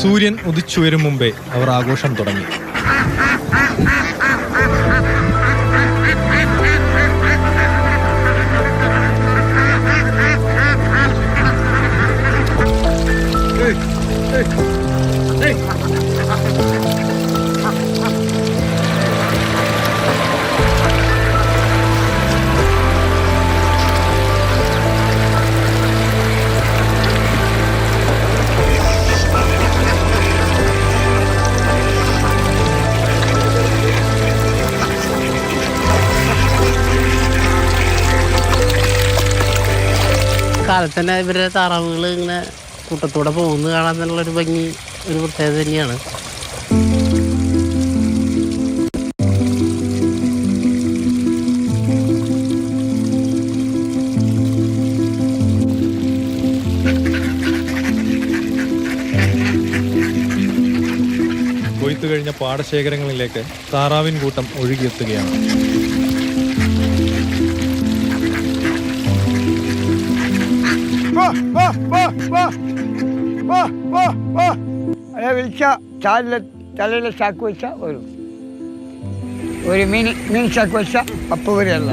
സൂര്യൻ ഉദിച്ചുയരും മുമ്പേ അവർ ആഘോഷം തുടങ്ങി. കാലത്ത് തന്നെ ഇവരുടെ താറാവുകൾ ഇങ്ങനെ കൂട്ടത്തോടെ പോകുന്നത് കാണാൻ തന്നെയുള്ള ഒരു ഭംഗി ഒരു പ്രത്യേകത തന്നെയാണ്. കൊയ്ത്തു കഴിഞ്ഞ പാടശേഖരങ്ങളിലേക്ക് താറാവിൻ കൂട്ടം ഒഴുകിയെത്തുകയാണ്. അതെ വിളിച്ച ചാലിൽ തലയിൽ ചാക്ക് വെച്ച വരും ഒരു മീൻ മീൻ ചാക്ക് വെച്ച അപ്പ് വരെയല്ല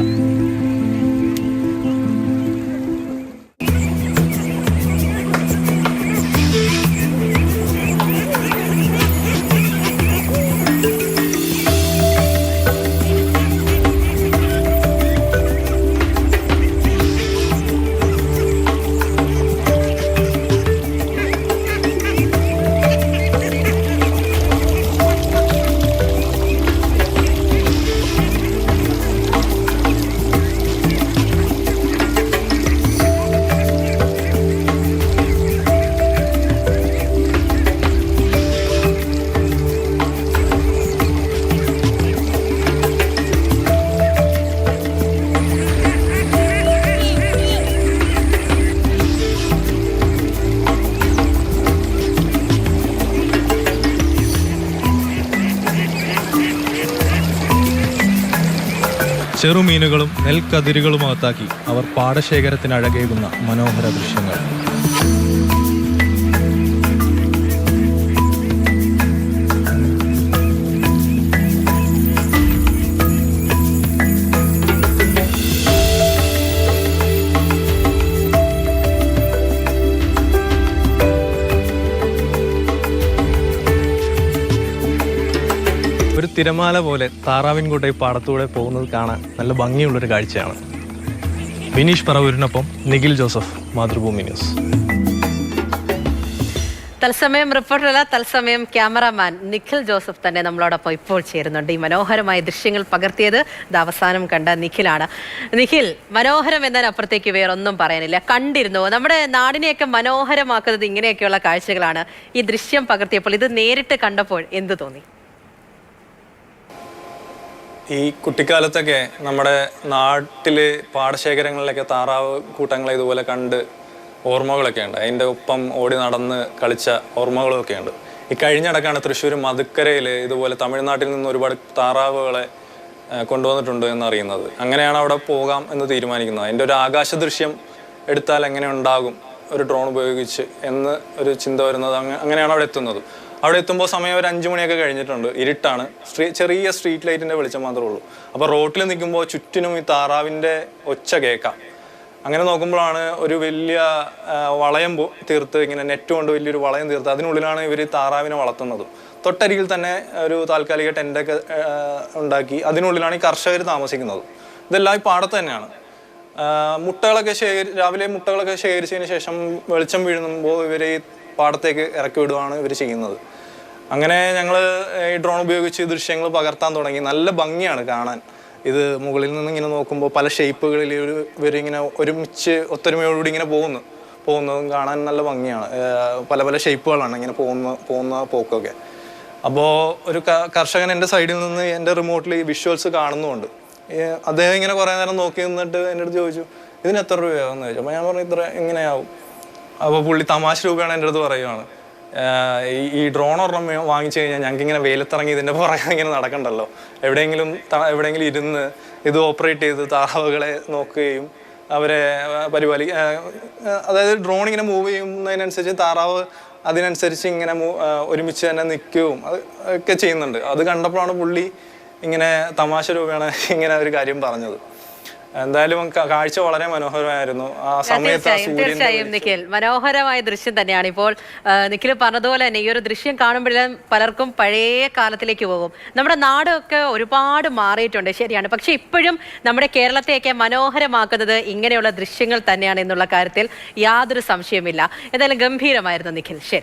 ചെറുമീനുകളും നെൽക്കതിരുകളുമകത്താക്കി അവർ പാടശേഖരത്തിനഴകേകുന്ന മനോഹര ദൃശ്യങ്ങൾ. തിരമാല പോലെ താറാവിൻകൂട്ടെ പാടത്തൂടെ പോകുന്നത് കാണാൻ നല്ല ഭംഗിയുള്ളൊരു കാഴ്ചയാണ്. വിനീഷ് പറവൂരിനൊപ്പം നിഖിൽ ജോസഫ് മാതൃഭൂമി ന്യൂസ്. തത്സമയം റിപ്പോർട്ടറല്ല തത്സമയം ക്യാമറാമാൻ നിഖിൽ ജോസഫ് തന്നെ നമ്മളോടൊപ്പം ഇപ്പോൾ ചേരുന്നുണ്ട്. ഈ മനോഹരമായ ദൃശ്യങ്ങൾ പകർത്തിയത് ഇത് അവസാനം കണ്ട നിഖിലാണ്. നിഖിൽ മനോഹരം എന്നതിനപ്പുറത്തേക്ക് വേറൊന്നും പറയാനില്ല. കണ്ടിരുന്നു നമ്മുടെ നാടിനെയൊക്കെ മനോഹരമാക്കുന്നത് ഇങ്ങനെയൊക്കെയുള്ള കാഴ്ചകളാണ് ഈ ദൃശ്യം പകർത്തിയപ്പോൾ ഇത് നേരിട്ട് കണ്ടപ്പോൾ എന്ത് തോന്നി? ഈ കുട്ടിക്കാലത്തൊക്കെ നമ്മുടെ നാട്ടിൽ പാടശേഖരങ്ങളിലൊക്കെ താറാവ് കൂട്ടങ്ങളെ ഇതുപോലെ കണ്ട് ഓർമ്മകളൊക്കെ ഉണ്ട്. അതിന്റെ ഒപ്പം ഓടി നടന്ന് കളിച്ച ഓർമ്മകളൊക്കെ ഉണ്ട്. ഈ കഴിഞ്ഞിടക്കാണ് തൃശ്ശൂർ മധുക്കരയിൽ ഇതുപോലെ തമിഴ്നാട്ടിൽ നിന്ന് ഒരുപാട് താറാവുകളെ കൊണ്ടുവന്നിട്ടുണ്ട് എന്നറിയുന്നത്. അങ്ങനെയാണ് അവിടെ പോകാം എന്ന് തീരുമാനിക്കുന്നത്. അതിന്റെ ഒരു ആകാശ ദൃശ്യം എടുത്താൽ എങ്ങനെ ഉണ്ടാകും? ഒരു ഡ്രോൺ ഉപയോഗിച്ച് എന്ന് ഒരു ചിന്ത വരുന്നത് അങ്ങ- അങ്ങനെയാണ് അവിടെ എത്തുന്നത്. അവിടെ എത്തുമ്പോൾ സമയം ഒരു അഞ്ച് മണിയൊക്കെ കഴിഞ്ഞിട്ടുണ്ട്. ഇരുട്ടാണ്. സ്ട്രീ ചെറിയ സ്ട്രീറ്റ് ലൈറ്റിന്റെ വെളിച്ചം മാത്രമേ ഉള്ളൂ. അപ്പോൾ റോട്ടിൽ നിൽക്കുമ്പോൾ ചുറ്റിനും ഈ താറാവിന്റെ ഒച്ച കേൾക്കാം. അങ്ങനെ നോക്കുമ്പോഴാണ് ഒരു വലിയ വളയം തീർത്ത് ഇങ്ങനെ നെറ്റ് കൊണ്ട് വലിയൊരു വളയം തീർത്ത് അതിനുള്ളിലാണ് ഇവർ താറാവിനെ വളർത്തുന്നത്. തൊട്ടരികിൽ തന്നെ ഒരു താൽക്കാലിക ടെന്റൊക്കെ ഉണ്ടാക്കി അതിനുള്ളിലാണ് ഈ കർഷകർ താമസിക്കുന്നത്. ഇതെല്ലാം ഈ പാടത്ത് തന്നെയാണ്. മുട്ടകളൊക്കെ ശേഖരി രാവിലെ മുട്ടകളൊക്കെ ശേഖരിച്ചതിന് ശേഷം വെളിച്ചം വീഴുമ്പോൾ ഇവരെ ഈ പാടത്തേക്ക് ഇറക്കി വിടുകയാണ് ഇവർ ചെയ്യുന്നത്. അങ്ങനെ ഞങ്ങൾ ഈ ഡ്രോൺ ഉപയോഗിച്ച് ദൃശ്യങ്ങൾ പകർത്താൻ തുടങ്ങി. നല്ല ഭംഗിയാണ് കാണാൻ. ഇത് മുകളിൽ നിന്ന് ഇങ്ങനെ നോക്കുമ്പോൾ പല ഷേപ്പുകളിൽ ഒരു ഇവരിങ്ങനെ ഒരുമിച്ച് ഒത്തൊരുമയോടുകൂടി ഇങ്ങനെ പോകുന്നു. പോകുന്നതും കാണാൻ നല്ല ഭംഗിയാണ്. പല പല ഷേപ്പുകളാണ് ഇങ്ങനെ പോകുന്ന പോകുന്ന പോക്കൊക്കെ. അപ്പോൾ ഒരു കർഷകൻ എന്റെ സൈഡിൽ നിന്ന് എന്റെ റിമോട്ടിൽ വിഷ്വൽസ് കാണുന്നുമുണ്ട് അദ്ദേഹം ഇങ്ങനെ കുറേ നേരം നോക്കി നിന്നിട്ട് എന്റെ അടുത്ത് ചോദിച്ചു ഇതിന് എത്ര രൂപയാകുമെന്ന് ചോദിച്ചു. അപ്പോൾ ഞാൻ പറഞ്ഞു ഇത്ര എങ്ങനെയാവും അപ്പോൾ പുള്ളി തമാശ രൂപയാണ് എന്റെ അടുത്ത് പറയുവാണ്. ഈ- ഡ്രോൺ ഒരെണ്ണം വാങ്ങിച്ചു കഴിഞ്ഞാൽ ഞങ്ങൾക്ക് ഇങ്ങനെ വെയിലത്തിറങ്ങി ഇതിന്റെ പുറകെ ഇങ്ങനെ നടക്കണ്ടല്ലോ. എവിടെയെങ്കിലും എവിടെയെങ്കിലും ഇരുന്ന് ഇത് ഓപ്പറേറ്റ് ചെയ്ത് താറാവുകളെ നോക്കുകയും അവരെ പരിപാലി അതായത് ഡ്രോൺ ഇങ്ങനെ മൂവ് ചെയ്യുന്നതിനനുസരിച്ച് താറാവ് അതിനനുസരിച്ച് ഇങ്ങനെ ഒരുമിച്ച് തന്നെ നിൽക്കുകയും അത് ഒക്കെ ചെയ്യുന്നുണ്ട്. അത് കണ്ടപ്പോഴാണ് പുള്ളി ഇങ്ങനെ തമാശ രൂപേണ ഇങ്ങനെ ഒരു കാര്യം പറഞ്ഞത്. എന്തായാലും കാഴ്ച വളരെ മനോഹരമായിരുന്നു. ആ സമയത്ത് തീർച്ചയായും നിഖിൽ. മനോഹരമായ ദൃശ്യം തന്നെയാണ് ഇപ്പോൾ നിഖിൽ പറഞ്ഞതുപോലെ തന്നെ ഈ ഒരു ദൃശ്യം കാണുമ്പോഴെല്ലാം പലർക്കും പഴയ കാലത്തിലേക്ക് പോകും. നമ്മുടെ നാടൊക്കെ ഒരുപാട് മാറിയിട്ടുണ്ട് ശരിയാണ്. പക്ഷെ ഇപ്പോഴും നമ്മുടെ കേരളത്തെയൊക്കെ മനോഹരമാക്കുന്നത് ഇങ്ങനെയുള്ള ദൃശ്യങ്ങൾ തന്നെയാണ് എന്നുള്ള കാര്യത്തിൽ യാതൊരു സംശയമില്ല എന്തായാലും ഗംഭീരമായിരുന്നു നിഖിൽ. ശരി.